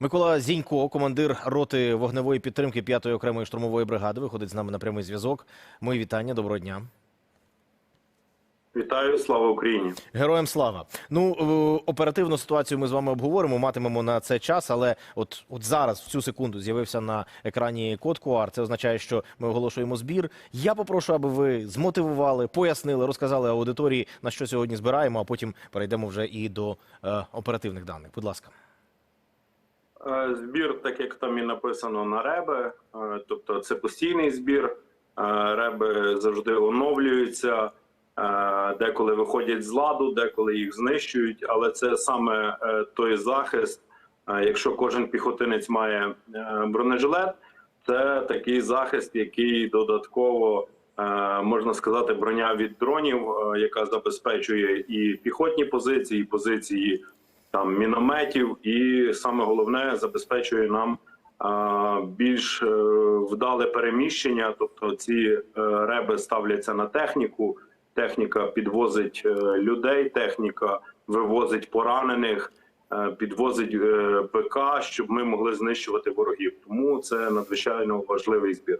Микола Зінько, командир роти вогневої підтримки 5-ї окремої штурмової бригади, виходить з нами на прямий зв'язок. Мої вітання, доброго дня. Вітаю, слава Україні. Героям слава. Ну е, оперативну ситуацію ми з вами обговоримо. Матимемо на це час, але от, от зараз, в цю секунду, з'явився на екрані код QR. Це означає, що ми оголошуємо збір. Я попрошу, аби ви змотивували, пояснили, розказали аудиторії на що сьогодні збираємо, а потім перейдемо вже і до е, оперативних даних. Будь ласка. Е, Збір, так як там і написано на реби, е, тобто це постійний збір. Е, Реби завжди оновлюються, деколи виходять з ладу, деколи їх знищують. Але це саме той захист. Якщо кожен піхотинець має бронежилет, це такий захист, який додатково можна сказати, броня від дронів, яка забезпечує і піхотні позиції, і позиції там мінометів, і саме головне забезпечує нам більш е, вдале переміщення. Тобто ці е, реби ставляться на техніку. Техніка підвозить е, людей, техніка вивозить поранених, підвозить БК, щоб ми могли знищувати ворогів. Тому це надзвичайно важливий збір.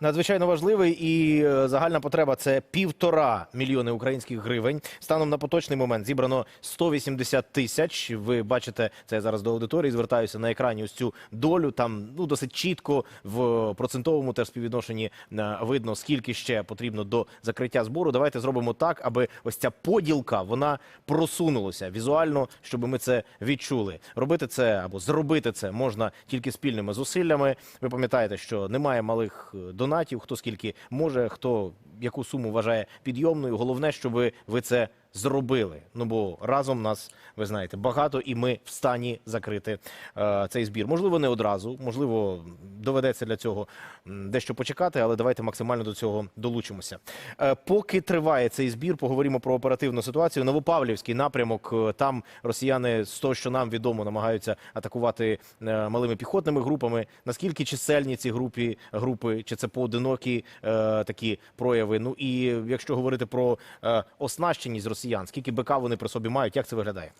Надзвичайно важливий і е, загальна потреба це півтора мільйони українських гривень. Станом на поточний момент зібрано 180 тисяч. Ви бачите, це я зараз до аудиторії звертаюся на екрані. Ось цю долю. Там ну досить чітко в процентовому теж співвідношенні е, видно, скільки ще потрібно до закриття збору. Давайте зробимо так, аби ось ця поділка вона просунулася візуально, щоб ми це відчули. Робити це або зробити це можна тільки спільними зусиллями. Ви пам'ятаєте, що немає малих е, донатів, хто скільки може, хто яку суму вважає підйомною. Головне, щоб ви це зробили. Ну бо разом нас, ви знаєте, багато, і ми в стані закрити е, цей збір. Можливо, не одразу, можливо, доведеться для цього дещо почекати, але давайте максимально до цього долучимося. Е, поки триває цей збір, поговоримо про оперативну ситуацію. Новопавлівський напрямок. е, Там росіяни, з того, що нам відомо, намагаються атакувати е, малими піхотними групами. Наскільки чисельні ці групи, групи чи це поодинокі е, такі прояви? Ну і якщо говорити про е, оснащеність росіян, скільки БК вони при собі мають, як це виглядає?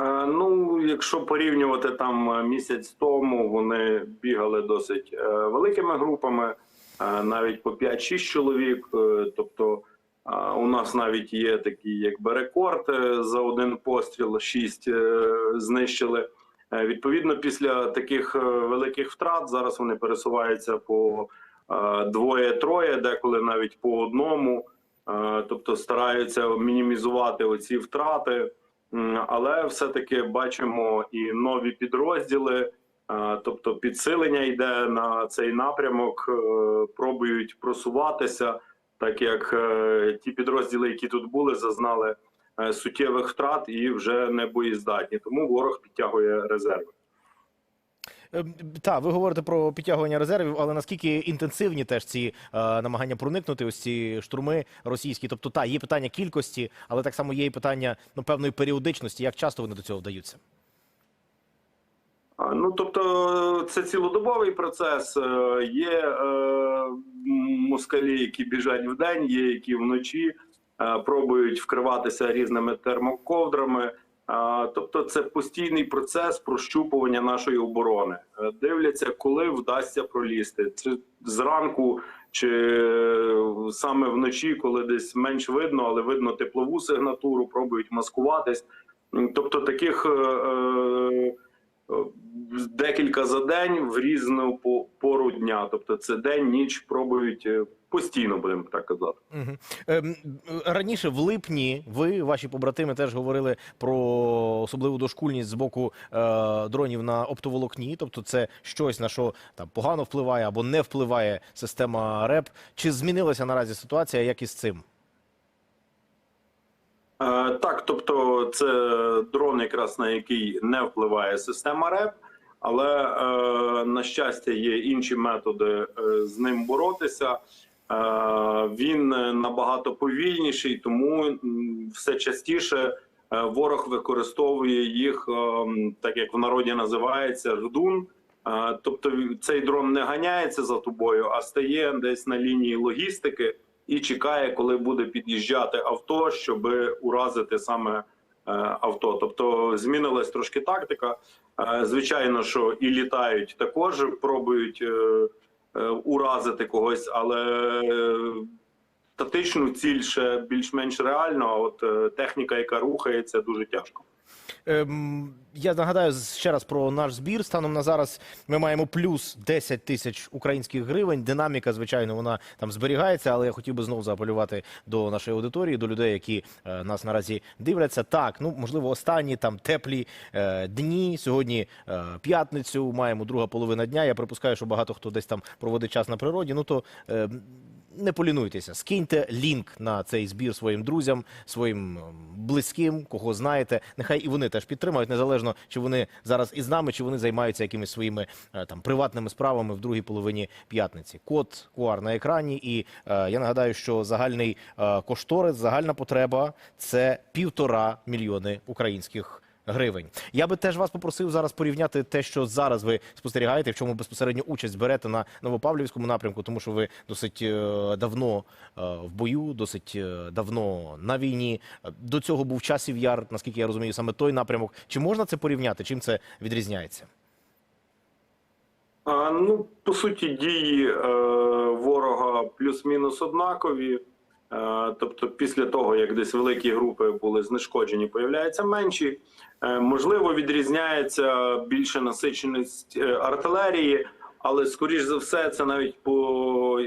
Е, Ну, якщо порівнювати там е, місяць тому, вони бігали досить е, великими групами, навіть по 5-6 чоловік. Тобто у нас навіть є такий якби рекорд за один постріл, 6 е, знищили. Відповідно, після таких великих втрат зараз вони пересуваються по двоє-троє, деколи навіть по одному. Е, Тобто стараються мінімізувати оці втрати. Але все-таки бачимо і нові підрозділи, е, тобто підсилення йде на цей напрямок, е, пробують просуватися, так як ті підрозділи, які тут були, зазнали суттєвих втрат і вже не боєздатні. Тому ворог підтягує резерви. Так, ви говорите про підтягування резервів, але наскільки інтенсивні теж ці е, намагання проникнути, ось ці штурми російські? Тобто, та є питання кількості, але так само є і питання ну певної періодичності. Як часто вони до цього вдаються? Ну тобто, це цілодобовий процес. Е, Є е, москалі, які біжать вдень, є які вночі е, пробують вкриватися різними термоковдрами. Тобто, це постійний процес прощупування нашої оборони. Е, Дивляться, коли вдасться пролізти. Чи зранку, чи е, саме вночі, коли десь менш видно, але видно теплову сигнатуру, пробують маскуватись. Тобто, таких. е, е, декілька за день в різну по- пору дня. Тобто це день, ніч пробують е, постійно, будемо так казати. Угу. Раніше в липні ви, ваші побратими, теж говорили про особливу дошкульність з боку е, дронів на оптоволокні. Тобто, це щось на що там погано впливає або не впливає система РЕП. Чи змінилася наразі ситуація? Як із цим? Е, Так, тобто це дрон, якраз на який не впливає система РЕП, але е, на щастя є інші методи е, з ним боротися. Він набагато повільніший, тому все частіше ворог використовує їх, так як в народі називається, ждун. Тобто цей дрон не ганяється за тобою, а стає десь на лінії логістики і чекає, коли буде під'їжджати авто, щоб уразити саме авто. Тобто змінилась трошки тактика. Е, Звичайно, що і літають також, пробують е, е, уразити когось, але е, статичну ціль ще більш-менш реально. А от е, техніка, яка рухається, дуже тяжко. Ем, я нагадаю ще раз про наш збір. Станом на зараз ми маємо плюс 10 тисяч українських гривень. Динаміка, звичайно, вона там зберігається, але я хотів би знову заапелювати до нашої аудиторії, до людей, які е, нас наразі дивляться. Так, ну можливо, останні там теплі е, дні. Сьогодні е, п'ятницю маємо друга половина дня. Я припускаю, що багато хто десь там проводить час на природі. Ну то е, не полінуйтеся, скиньте лінк на цей збір своїм друзям, своїм ем, близьким, кого знаєте. Нехай і вони теж підтримають, незалежно чи вони зараз із нами, чи вони займаються якимись своїми е, там приватними справами в другій половині п'ятниці. Код QR на екрані. І е, я нагадаю, що загальний е, кошторис, загальна потреба це півтора мільйони українських. Гривень. Я би теж вас попросив зараз порівняти те, що зараз ви спостерігаєте, в чому безпосередньо участь берете на Новопавлівському напрямку, тому що ви досить е, давно е, в бою, досить е, давно на війні. До цього був часів яр, наскільки я розумію, саме той напрямок. Чи можна це порівняти? Чим це відрізняється? А, ну, по суті, дії е, ворога плюс-мінус однакові. Тобто, після того, як десь великі групи були знешкоджені, появляються менші. Е, можливо, відрізняється більша насиченість е, артилерії, але скоріш за все, це навіть по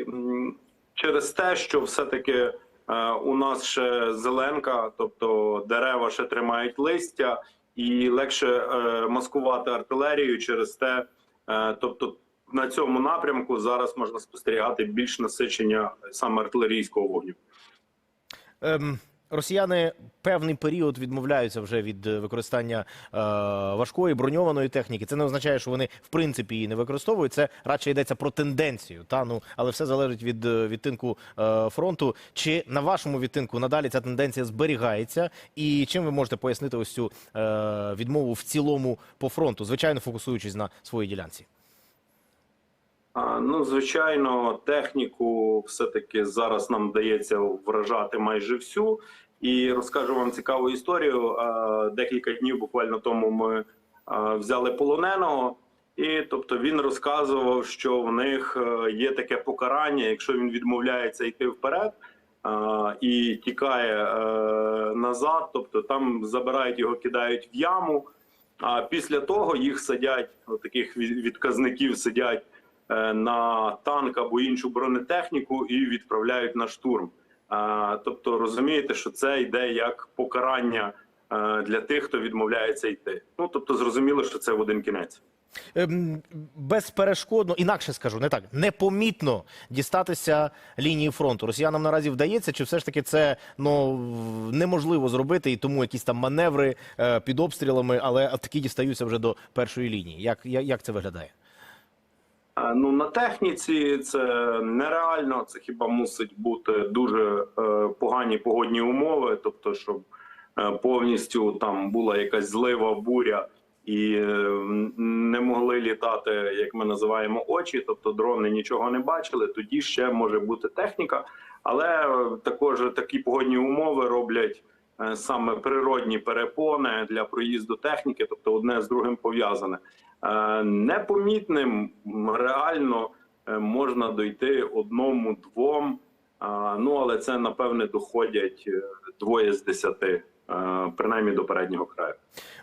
через те, що все-таки е, у нас ще зеленка, тобто дерева ще тримають листя, і легше маскувати артилерію через те. Тобто на цьому напрямку зараз можна спостерігати більш насичення саме артилерійського вогню. Ем, росіяни певний період відмовляються вже від е, використання е, важкої броньованої техніки. Це не означає, що вони в принципі її не використовують. Це радше йдеться про тенденцію. Та ну але все залежить від е, відтинку е, фронту. Чи на вашому відтинку надалі ця тенденція зберігається? І чим ви можете пояснити ось цю е, відмову в цілому по фронту, звичайно, фокусуючись на своїй ділянці? Ну, звичайно, техніку все-таки зараз нам вдається вражати майже всю. І розкажу вам цікаву історію. Декілька днів буквально тому ми взяли полоненого, і тобто він розказував, що в них е, є таке покарання, якщо він відмовляється йти вперед. І тікає е, назад, тобто там забирають його, кидають в яму. А після того їх садять, таких відказників сидять на танк або іншу бронетехніку і відправляють на штурм. Е, Тобто розумієте, що це йде як покарання е, для тих, хто відмовляється йти. Ну тобто, зрозуміло, що це в один кінець. Ем, безперешкодно, інакше скажу, не так, непомітно дістатися лінії фронту. Росіянам наразі вдається, чи все ж таки це ну, неможливо зробити, і тому якісь там маневри е, під обстрілами, але такі дістаються вже до першої лінії. Як, як це виглядає? Е, Ну на техніці це нереально. Це хіба мусить бути дуже е, погані погодні умови, тобто, щоб е, повністю там була якась злива, буря, і не могли літати, як ми називаємо, очі, тобто дрони нічого не бачили. Тоді ще може бути техніка, але також такі погодні умови роблять. Саме природні перепони для проїзду техніки, тобто одне з другим пов'язане. Е, непомітним реально е, можна дойти одному-двом. Ну але це напевне доходять е, двоє з десяти, е, принаймні до переднього краю.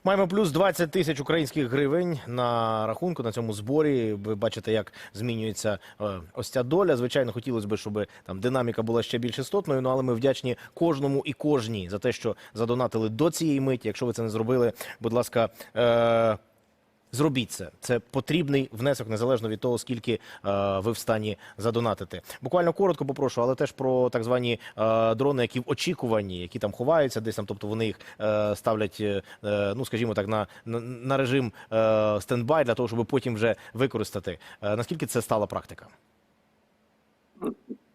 Маємо плюс 20 тисяч українських гривень на рахунку на цьому зборі. Ви бачите, як змінюється е, ось ця доля. Звичайно, хотілося б, щоб там динаміка була ще більш істотною. Ну але ми вдячні кожному і кожній за те, що задонатили до цієї миті. Якщо ви це не зробили, будь ласка. Е- Зробіть це. Це потрібний внесок, незалежно від того, скільки е, ви в стані задонатити. Буквально коротко попрошу, але теж про так звані е, дрони, які в очікуванні, які там ховаються, десь там, тобто вони їх е, ставлять, ну скажімо так, на, на, режим стендбай для того, щоб потім вже використати. Наскільки це стала практика?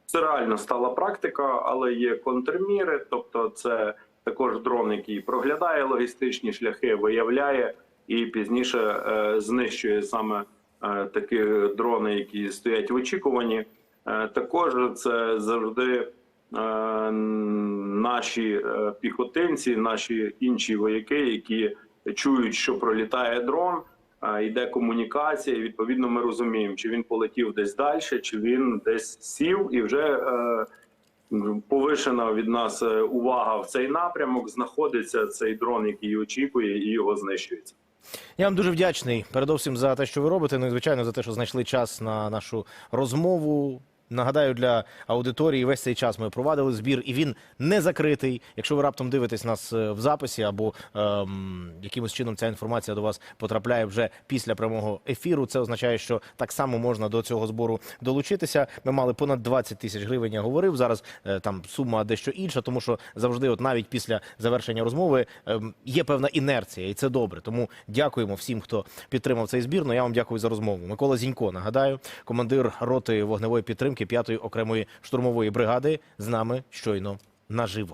Це реально стала практика, але є контрміри. Тобто, це також дрон, який проглядає логістичні шляхи, виявляє і пізніше е, знищує саме е, такі дрони, які стоять в очікуванні. Е, також це завжди наші піхотинці, наші інші вояки, які чують, що пролітає дрон, йде комунікація. І відповідно, ми розуміємо, чи він полетів десь далі, чи він десь сів, і вже повишена від нас увага в цей напрямок. Знаходиться цей дрон, який очікує, і його знищується. Я вам дуже вдячний. Передовсім за те, що ви робите. Ну і звичайно за те, що знайшли час на нашу розмову. Нагадаю, для аудиторії весь цей час ми провадили збір, і він не закритий. Якщо ви раптом дивитесь нас е, в записі або ем, якимось чином ця інформація до вас потрапляє вже після прямого ефіру, це означає, що так само можна до цього збору долучитися. Ми мали понад 20 тисяч гривень. Я говорив зараз. е, там сума дещо інша, тому що завжди, от навіть після завершення розмови, ем, є певна інерція, і це добре. Тому дякуємо всім, хто підтримав цей збір. Ну я вам дякую за розмову. Микола Зінько, нагадаю, командир роти вогневої підтримки 5-ї окремої штурмової бригади з нами щойно наживо.